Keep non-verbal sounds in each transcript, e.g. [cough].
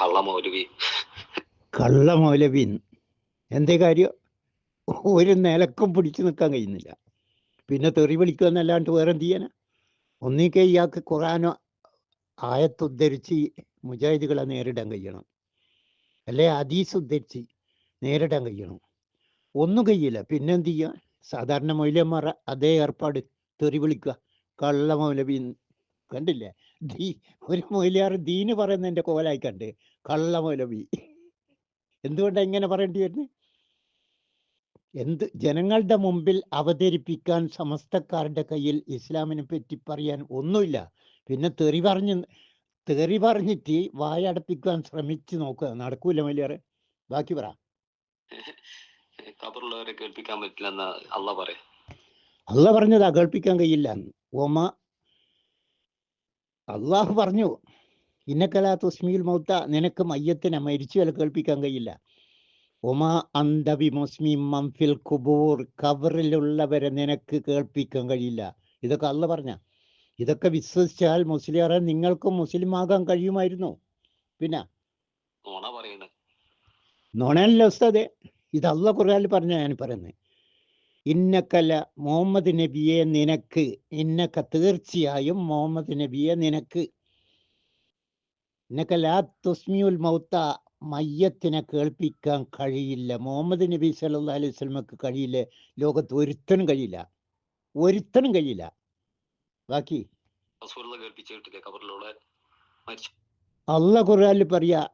കള്ള മൗലവി കള്ള മൗലവീൻ എന്തേ കാര്യം? ഒരു നിലക്കും പിടിച്ചു നിൽക്കാൻ കഴിയുന്നില്ല. പിന്നെ തെറി വിളിക്കുക എന്നല്ലാണ്ട് വേറെ എന്ത് ചെയ്യാനാ? ഒന്നിക്കെ ഇയാൾക്ക് ഖുറാനോ ആയത്തുദ്ധരിച്ച് മുജാഹിദുകളെ നേരിടാൻ കഴിയണം. അല്ലെ ഹദീസ് ഉദ്ധരിച്ച് നേരിടാൻ കഴിയണം. ഒന്നും കഴിയില്ല. പിന്നെന്ത് ചെയ്യുക സാധാരണ മൗലന്മാർ അതേ ഏർപ്പാട് തെറി വിളിക്കുക. കള്ള മൗലവി കണ്ടില്ലേ? ദീ ഒരു മൊയിലാർ ദീന് എന്റെ കോലായി കണ്ട് കള്ള മൗലവി എന്തുകൊണ്ടാണ് ഇങ്ങനെ പറയേണ്ടി വരുന്നത് എന്ത് ജനങ്ങളുടെ മുമ്പിൽ അവതരിപ്പിക്കാൻ സമസ്തക്കാരുടെ കയ്യിൽ ഇസ്ലാമിനെ പറ്റി പറയാൻ ഒന്നുമില്ല. പിന്നെ തെറി പറഞ്ഞ് തെറി പറഞ്ഞിട്ട് വായടപ്പിക്കാൻ ശ്രമിച്ചു നോക്കുക നടക്കൂല മലിയാറ് ബാക്കി പറ. [laughs] കേൾപ്പിക്കാൻ പറ്റില്ല അല്ല പറഞ്ഞതാ കേൾപ്പിക്കാൻ കഴിയില്ല. ഓമ അള്ളാഹു പറഞ്ഞു ഇന്നക്കലാ തുസ്മിയിൽ മൗത്ത നിനക്ക് മയ്യത്തിനെ മരിച്ചു വില കേൾപ്പിക്കാൻ കഴിയില്ല. ഒമാ അന്തബി മുസ്ലിം മംഫിൽ കുബൂർ കവറിലുള്ളവരെ നിനക്ക് കേൾപ്പിക്കാൻ കഴിയില്ല. ഇതൊക്കെ അള്ള പറഞ്ഞ. ഇതൊക്കെ വിശ്വസിച്ചാൽ മുസ്ലിയാറെ നിങ്ങൾക്കും മുസ്ലിം ആകാൻ കഴിയുമായിരുന്നു. പിന്നെ? നോണല്ലേ ഉസ്താദെ? ഇത് അല്ല കുറയാൽ പറഞ്ഞ ഞാൻ പറയുന്നത് ഇന്നക്കല മുഹമ്മദ് നബിയെ നിനക്ക് ഇന്നക്ക തീർച്ചയായും മുഹമ്മദ് നബിയെ നിനക്ക്. ഇന്നക്കല തുസ്മിയുൽ മൗത്ത മയ്യത്തിനെ കേൾപ്പിക്കാൻ കഴിയില്ല. മുഹമ്മദ് നബി സല്ലല്ലാഹു അലൈഹി സ്വലമക്ക് കഴിയില്ല. ലോകത്ത് ഒരുത്തനും കഴിയില്ല. ഒരുത്തനും കഴിയില്ല. ബാക്കി? അള്ള ഖുർആനിൽ പറയാ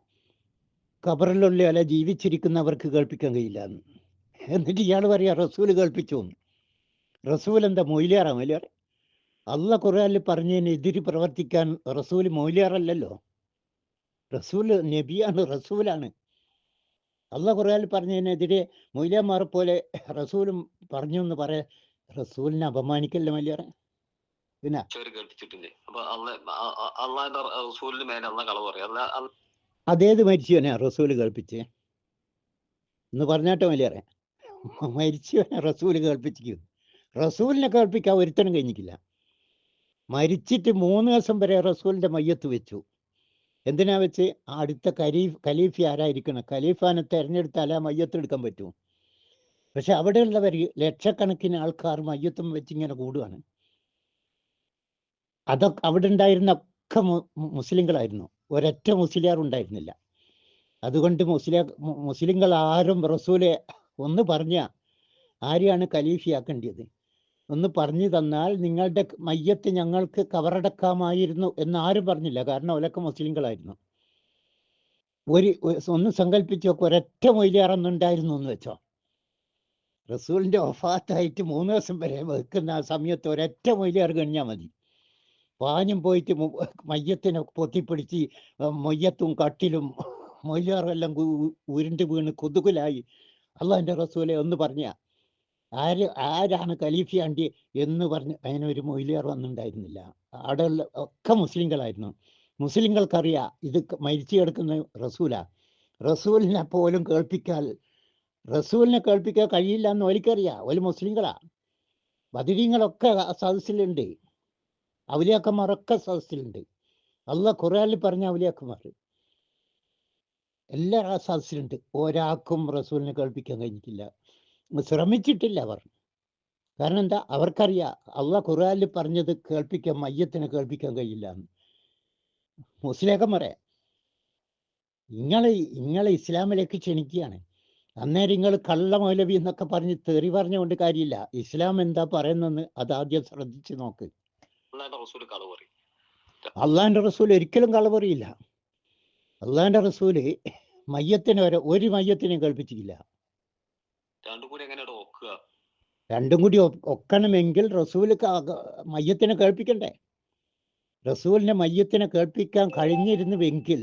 ഖബറിലുള്ള അല്ല ജീവിച്ചിരിക്കുന്നവർക്ക് കേൾപ്പിക്കാൻ കഴിയില്ല എന്ന്. എന്നിട്ട് ഇയാൾ പറയാ റസൂൽ കേൾപ്പിച്ചു റസൂൽ എന്താ മൊയിലിയാറാ മൊയിലിയാർ അള്ള ഖുർആനിൽ പറഞ്ഞതിന് എതിരി പ്രവർത്തിക്കാൻ റസൂൽ മൊയിലിയാറല്ലല്ലോ റസൂൽ നബിയാണ് റസൂലാണ്. അള്ള ഖുർആനിൽ പറഞ്ഞതിനെതിരെ മൊയിലിയന്മാരെ പോലെ റസൂലും പറഞ്ഞു എന്ന് പറയാ റസൂലിനെ അപമാനിക്കല്ലേ മൊയിലിയാറെ പിന്നെ? മരിച്ചു കേൾപ്പിച്ചിട്ടില്ലേ. അപ്പൊ അള്ള അ- അ- അള്ളാന്റെ റസൂലിന് മേലെ അള്ള കളവ് പറയാം. അല്ല അല്ല- അതേത് മരിച്ചവനെ റസൂൽ കേൾപ്പിച്ച്? എന്ന് പറഞ്ഞാട്ടോ മലിയാറെ. [laughs] മരിച്ചവനെ റസൂൽ കേൾപ്പിച്ചിരിക്കും റസൂലിനെ കേൾപ്പിക്കാൻ ഒരുത്തനും കഴിഞ്ഞിട്ടില്ല. മരിച്ചിട്ട് മൂന്ന് ദിവസം വരെ റസൂലിന്റെ മയ്യത്ത് വെച്ചു. എന്തിനാ വെച്ച്? അടുത്ത ഖലീഫ് ഖലീഫി ആരായിരിക്കണം? ഖലീഫാനെ തെരഞ്ഞെടുത്താലേ ആ മയ്യത്ത് എടുക്കാൻ പറ്റൂ. പക്ഷെ അവിടെയുള്ളവർ ലക്ഷക്കണക്കിന് ആൾക്കാർ മയ്യത്തും വെച്ച് ഇങ്ങനെ കൂടുകയാണ് അതൊക്കെ അവിടെ ഉണ്ടായിരുന്ന ഒക്കെ മുസ്ലിങ്ങളായിരുന്നു. ഒരൊറ്റ മുസ്ലിയാർ ഉണ്ടായിരുന്നില്ല. അതുകൊണ്ട് മുസ്ലിം മുസ്ലിങ്ങൾ ആരും റസൂലെ ഒന്ന് പറഞ്ഞ ആരെയാണ് കലീഫിയാക്കേണ്ടത്? ഒന്ന് പറഞ്ഞു തന്നാൽ നിങ്ങളുടെ മയ്യത്ത് ഞങ്ങൾക്ക് കവറടക്കാമായിരുന്നു എന്ന് ആരും പറഞ്ഞില്ല. കാരണം അവരൊക്കെ മുസ്ലിങ്ങളായിരുന്നു. ഒരു ഒന്ന് സങ്കല്പിച്ച് നോക്ക്. ഒരൊറ്റ മൊയ്ലിയാറൊന്നുണ്ടായിരുന്നു എന്ന് വെച്ചോ? റസൂലിന്റെ ഒഫാത്തായിട്ട് മൂന്ന് ദിവസം വരെ വെക്കുന്ന ആ സമയത്ത് ഒരൊറ്റ മൊയിലിയാർ കഴിഞ്ഞാൽ മതി. പാഞ്ഞും പോയിട്ട് മയ്യത്തിനെ പൊത്തിപ്പിടിച്ച് മയ്യത്തും കട്ടിലും കു- ഉരുണ്ട് വീണ് കൊതുകുലായി. അള്ളാഹിന്റെ റസൂലെ ഒന്ന് പറഞ്ഞ ആര് ആരാണ് ഖലീഫിയാണ്ടി എന്ന് പറഞ്ഞ് അതിനൊരു മൊയ്ലിയാർ വന്നിട്ടുണ്ടായിരുന്നില്ല. അവിടെ ഒക്കെ മുസ്ലിങ്ങളായിരുന്നു. മുസ്ലിങ്ങൾക്കറിയാം ഇത് മരിച്ചു കിടക്കുന്ന റസൂലാ. റസൂലിനെ പോലും കേൾപ്പിക്കാൻ റസൂലിനെ കേൾപ്പിക്കാൻ കഴിയില്ല എന്ന് ഒലിക്കറിയാം ഒരു മുസ്ലിങ്ങളാ. ബദിരീങ്ങളൊക്കെ സദസ്സിലുണ്ട്. അവലിയാക്കന്മാരൊക്കെ സദസ്സിലുണ്ട്. അല്ല ഖുറാനിൽ പറഞ്ഞ ഔലിയാക്കന്മാർ എല്ലാ സദസ്സിലുണ്ട് ഒരാൾക്കും റസൂലിനെ കേൾപ്പിക്കാൻ കഴിഞ്ഞിട്ടില്ല. ശ്രമിച്ചിട്ടില്ല അവർ. കാരണം എന്താ? അവർക്കറിയാം. അള്ള ഖുറാനിൽ പറഞ്ഞത് കേൾപ്പിക്കാൻ മയ്യത്തിനെ കേൾപ്പിക്കാൻ കഴിയില്ല എന്ന്. മുസ്ലിയാക്കന്മാരെ നിങ്ങളെ നിങ്ങളെ ഇസ്ലാമിലേക്ക് ക്ഷണിക്കുകയാണ്. അന്നേരം നിങ്ങൾ കള്ള മൗലവി എന്നൊക്കെ പറഞ്ഞ് തെറി പറഞ്ഞുകൊണ്ട് കാര്യമില്ല. ഇസ്ലാം എന്താ പറയുന്നെന്ന് അത് ആദ്യം ശ്രദ്ധിച്ച് നോക്ക്. അള്ളാഹിന്റെ റസൂൽ ഒരിക്കലും കള പറയില്ല. അള്ളാന്റെ റസൂൽ മയ്യത്തിന് വരെ ഒരു മയ്യത്തിനെയും കേൾപ്പിച്ചിട്ടില്ല. രണ്ടും കൂടി ഒക്കണമെങ്കിൽ റസൂൽ മയ്യത്തിനെ കേൾപ്പിക്കണ്ടേ? റസൂലിനെ മയ്യത്തിനെ കേൾപ്പിക്കാൻ കഴിഞ്ഞിരുന്നുവെങ്കിൽ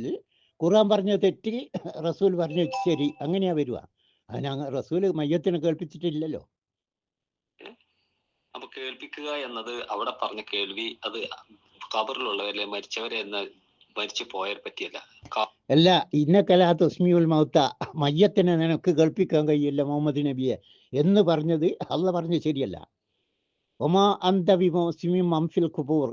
ഖുർആൻ പറഞ്ഞ തെറ്റി റസൂൽ പറഞ്ഞു ശരി അങ്ങനെയാ വരുക. അതിന് റസൂൽ മയ്യത്തിനെ കേൾപ്പിച്ചിട്ടില്ലല്ലോ. അപ്പൊ കേൾപ്പിക്കുക എന്നത് അവിടെ പറഞ്ഞ കേൾവി അത് കബറിലുള്ളവരെ മരിച്ചവരെ എന്ന് മരിച്ചു പോയവരെ പറ്റിയല്ല. അല്ല ഇന്നക്കലാ തസ്മിയുൽ മൗത്ത മയ്യത്തിനെ നിനക്ക് കേൾപ്പിക്കാൻ കഴിയില്ല മുഹമ്മദ് നബിയെ എന്ന് പറഞ്ഞത് അള്ള പറഞ്ഞത് ശരിയല്ല. ഒമാ അന്ത അന്തവിമോസിമി മംഫിൽ ഖുബൂർ.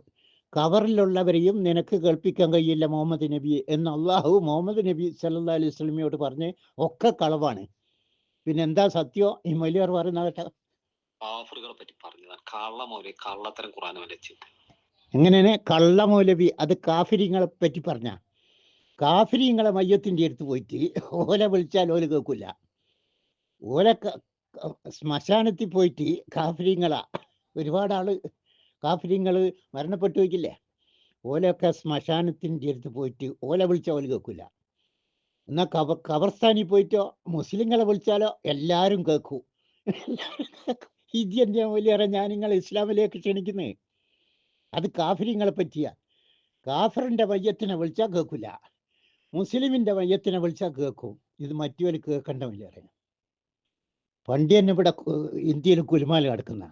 കവറിലുള്ളവരെയും നിനക്ക് കേൾപ്പിക്കാൻ കഴിയില്ല മുഹമ്മദ് നബി എന്ന് അള്ളാഹു മുഹമ്മദ് നബി സല്ലാ അലൈഹി സ്വലമിയോട് പറഞ്ഞ് ഒക്കെ കളവാണ്. പിന്നെ എന്താ സത്യോ? ഈ മലയാർ പറയുന്ന കേട്ടോ കാഫറുകളെ പറ്റി പറഞ്ഞതാണ്. കള്ളമോലെ കള്ളത്തരം ഖുറാൻ വരച്ചിട്ട് എങ്ങനെയാണ്? കള്ളമൗലവി അത് കാഫിരിങ്ങളെ പറ്റി പറഞ്ഞ. കാഫിരിങ്ങളെ മയ്യത്തിന്റെ അടുത്ത് പോയിട്ട് ഓല വിളിച്ചാൽ ഓല കേൾക്കില്ല ഓല ശ്മശാനത്തിൽ പോയിട്ട് കാഫിരിങ്ങളാ. ഒരുപാട് ആൾ കാഫിരിങ്ങൾ മരണപ്പെട്ടു വയ്ക്കില്ലേ ഓലൊക്കെ ശ്മശാനത്തിന്റെ അടുത്ത് പോയിട്ട് ഓല വിളിച്ചാൽ ഓല കേൾക്കില്ല എന്നാൽ കബ കബർസ്ഥാനിൽ പോയിട്ടോ മുസ്ലിങ്ങളെ വിളിച്ചാലോ എല്ലാവരും കേൾക്കൂ. ഇത് എന്റെ മൂല്യറ ഞാൻ നിങ്ങളെ ഇസ്ലാമിലേക്ക് ക്ഷണിക്കുന്നേ? അത് കാഫിരിങ്ങളെ പറ്റിയ. കാഫറിന്റെ മയ്യത്തിനെ വിളിച്ചാൽ കേൾക്കില്ല മുസ്ലിമിന്റെ മയ്യത്തിനെ വിളിച്ചാൽ കേൾക്കും ഇത് മറ്റൊരു കേൾക്കേണ്ട വലിയ പണ്ട് തന്നെ ഇവിടെ ഇന്ത്യയിൽ കുലുമാല കിടക്കുന്ന.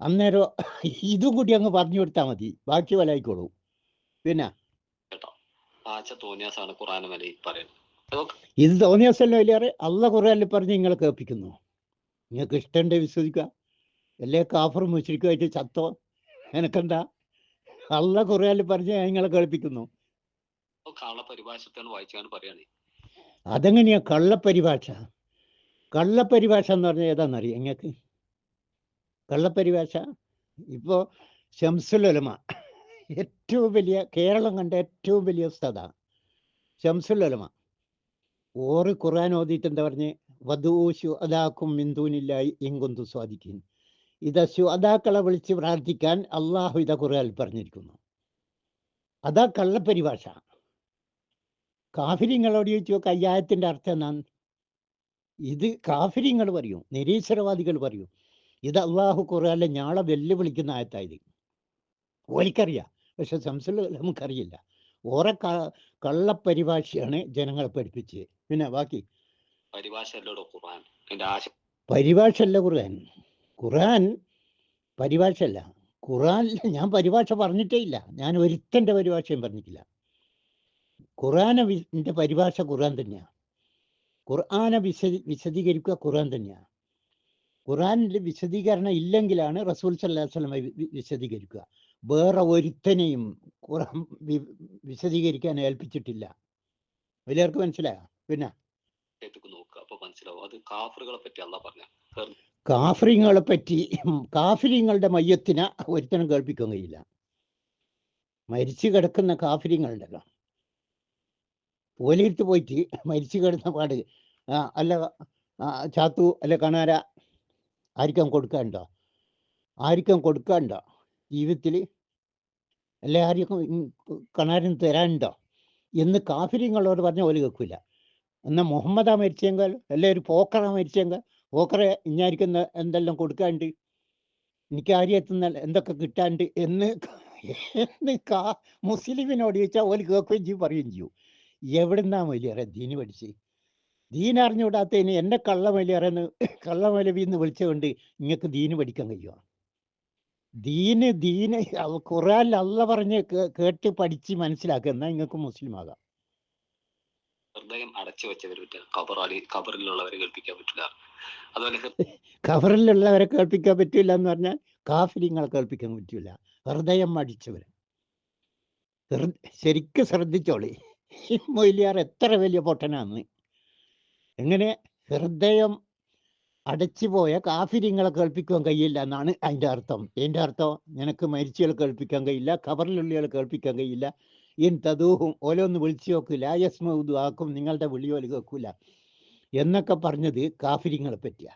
അന്നേരം [coughs] ഇതും കൂടി അങ്ങ് പറഞ്ഞു കൊടുത്താൽ മതി. ബാക്കി വലായിക്കോളൂ പിന്നെ? ഇത് തോന്നിയ സ്ഥലം അല്ല കുറേ പറഞ്ഞ് നിങ്ങളെ കേൾപ്പിക്കുന്നു. നിങ്ങൾക്ക് ഇഷ്ടമുണ്ടെ വിശ്വസിക്കുക. അല്ലേ കാഫറും മുസ്ലിക്കുമായിട്ട് ചത്തോ? എനക്കെന്താ അള്ള ഖുർആനിൽ പറഞ്ഞ് നിങ്ങളെ കേൾപ്പിക്കുന്നു. പറയാണ്. അതെങ്ങനെയാ? കള്ളപ്പരിഭാഷ. കള്ളപ്പരിഭാഷ എന്ന് പറഞ്ഞാൽ ഏതാണെന്നറിയാം നിങ്ങൾക്ക് കള്ളപ്പരിഭാഷ. ഇപ്പോൾ ശംസുലൊലമ ഏറ്റവും വലിയ കേരളം കണ്ട ഏറ്റവും വലിയ സ്ഥത ശംസുലൊലമ ഓറ് ഖുർആൻ ഓതിയിട്ട് എന്താ പറഞ്ഞ്? വധൂശു അതാക്കും മിന്ദൂനില്ലായി എങ്കൊന്തു സ്വാധിക്കുന്നു ഇത് ശുഅതാക്കളെ വിളിച്ച് പ്രാർത്ഥിക്കാൻ അള്ളാഹു ഇത ഖുർആനിൽ പറഞ്ഞിരിക്കുന്നു. അതാ കള്ളപ്പരിഭാഷ കാഫിര്യങ്ങളോട് ചോദിച്ചു കയ്യായത്തിന്റെ അയ്യായത്തിന്റെ അർത്ഥം എന്നാണ് ഇത് കാഫിര്യങ്ങൾ പറയും നിരീശ്വരവാദികൾ പറയും. ഇത് അള്ളാഹു കുറേ ഞാളെ വെല്ലുവിളിക്കുന്ന ആയത്തായത്. ഓലിക്കറിയാം പക്ഷെ സംസുൽ നമുക്കറിയില്ല. ഓറെ കള്ളപ്പരിഭാഷയാണ് ജനങ്ങളെ പഠിപ്പിച്ചത്. പിന്നെ ബാക്കി? പരിഭാഷ പരിഭാഷ അല്ല ഖുർആൻ. ഖുർആൻ പരിഭാഷയല്ല. ഖുർആനിൽ [laughs] ഞാൻ പരിഭാഷ പറഞ്ഞിട്ടേ ഇല്ല. ഞാൻ ഒരുത്തന്റെ പരിഭാഷയും പറഞ്ഞിട്ടില്ല. വി- പരിഭാഷ ഖുറാൻ തന്നെയാണ് ഖുർആാനെ വിശദീ വിശദീകരിക്കുക ഖുറാൻ തന്നെയാണ് ഖുർആനിൽ വിശദീകരണം ഇല്ലെങ്കിലാണ് റസൂൽ വി- വിശദീകരിക്കുക. വേറെ ഒരുത്തനെയും ഖുറാൻ വിശദീകരിക്കാൻ ഏൽപ്പിച്ചിട്ടില്ല. വലിയവർക്ക് മനസ്സിലായോ? പിന്നെ? നോക്കുക അപ്പൊ മനസ്സിലാവും. അത് കാഫറുകളെ പറ്റി അല്ല പറഞ്ഞ. കാഫ്രിങ്ങളെ പറ്റി കാഫിരിങ്ങളുടെ മയ്യത്തിനെ ഒരുത്തനും കേൾപ്പിക്കാൻ കഴിയില്ല മരിച്ചു കിടക്കുന്ന കാഫിരിങ്ങളുണ്ടല്ലോ ഓലിയിട്ട് പോയിട്ട് മരിച്ചു കിടന്ന പാട് അല്ല ചാത്തു അല്ല കണാര ആർക്കും കൊടുക്കാനുണ്ടോ? ആർക്കും കൊടുക്കാനുണ്ടോ? ജീവിതത്തിൽ അല്ലെ ആർക്കും കണാരന് തരാനുണ്ടോ? എന്ന് കാഫിരിങ്ങളോട് പറഞ്ഞ ഓൽ കേൾക്കില്ല എന്നാൽ മുഹമ്മദാ മരിച്ചെങ്കിൽ അല്ലെ ഒരു പോക്കറാ മരിച്ചെങ്കിൽ പോക്കറെ ഇഞ്ഞായിരിക്കുന്ന എന്തെല്ലാം കൊടുക്കാണ്ട്? എനിക്ക് ആര്യത്തുന്ന എന്തൊക്കെ കിട്ടാണ്ട്? എന്ന് എന്ന് കാ മുസ്ലിമിനോട് ചോദിച്ചാൽ ഓൽ കേൾക്കുകയും ചെയ്യും പറയുകയും ചെയ്യും. എവിടുന്നാ മൊലിയറെ ദീന് പഠിച്ച്? ദീൻ അറിഞ്ഞുകൂടാത്തതിന് എന്നെ കള്ളമൊലിയറെന്ന് കള്ളമൊലവിന്ന് വിളിച്ചുകൊണ്ട് നിങ്ങൾക്ക് ദീന് പഠിക്കാൻ കഴിയുമോ ദീന് ദീന് കുറേ അല്ല പറഞ്ഞ് കേട്ട് പഠിച്ച് മനസ്സിലാക്കുക. എന്നാൽ നിങ്ങൾക്ക് മുസ്ലിം ആകാം അടച്ചു വെച്ചവർ പറ്റില്ല ഖബറിലുള്ളവരെ കേൾപ്പിക്കാൻ പറ്റില്ല. അതുപോലെ ഖബറിലുള്ളവരെ കേൾപ്പിക്കാൻ പറ്റില്ല എന്ന് പറഞ്ഞാൽ കാഫിരിങ്ങളെ കേൾപ്പിക്കാൻ പറ്റില്ല ഹൃദയം അടിച്ചവർ ശരിക്കും ശ്രദ്ധിച്ചോളി. മൊയ്ലിയാർ എത്ര വലിയ പൊട്ടനാന്ന്. എങ്ങനെ ഹൃദയം അടച്ചു പോയ കാഫിരിങ്ങളെ കേൾപ്പിക്കാൻ കഴിയില്ല എന്നാണ് അതിന്റെ അർത്ഥം. എന്റെ അർത്ഥം നിനക്ക് മരിച്ചയാൾ കേൾപ്പിക്കാൻ കഴിയില്ല ഖബറിലുള്ളയാൾ കേൾപ്പിക്കാൻ കഴിയില്ല. ഇൻ തദൂഹും ഓരോന്ന് വിളിച്ചു നോക്കില്ല യസ്മൗദു ആക്കും നിങ്ങളുടെ വിളിയോൽ കേൾക്കൂല. എന്നൊക്കെ പറഞ്ഞത് കാഫിരിങ്ങളെ പറ്റിയ.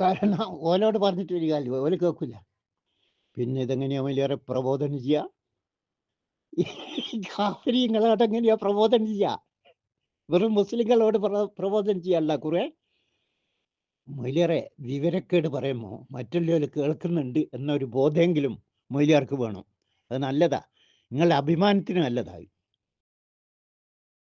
കാരണം ഓലോട് പറഞ്ഞിട്ട് ഒരു കാര്യം ഓൽ കേൾക്കില്ല പിന്നെ ഇതെങ്ങനെയാ വലിയേറെ പ്രബോധനം ചെയ്യാ? കാഫിരിങ്ങളോട് എങ്ങനെയാ പ്രബോധനം ചെയ്യാ? വെറും മുസ്ലിങ്ങളോട് പ്ര- പ്രബോധനം ചെയ്യല്ല കുറെ മൊയിലേറെ വിവരക്കേട് പറയുമോ മറ്റുള്ളവർ കേൾക്കുന്നുണ്ട് എന്നൊരു ബോധമെങ്കിലും മൊയിലേർക്ക് വേണം. അത് നല്ലതാ. നിങ്ങളുടെ അഭിമാനത്തിന് നല്ലതായി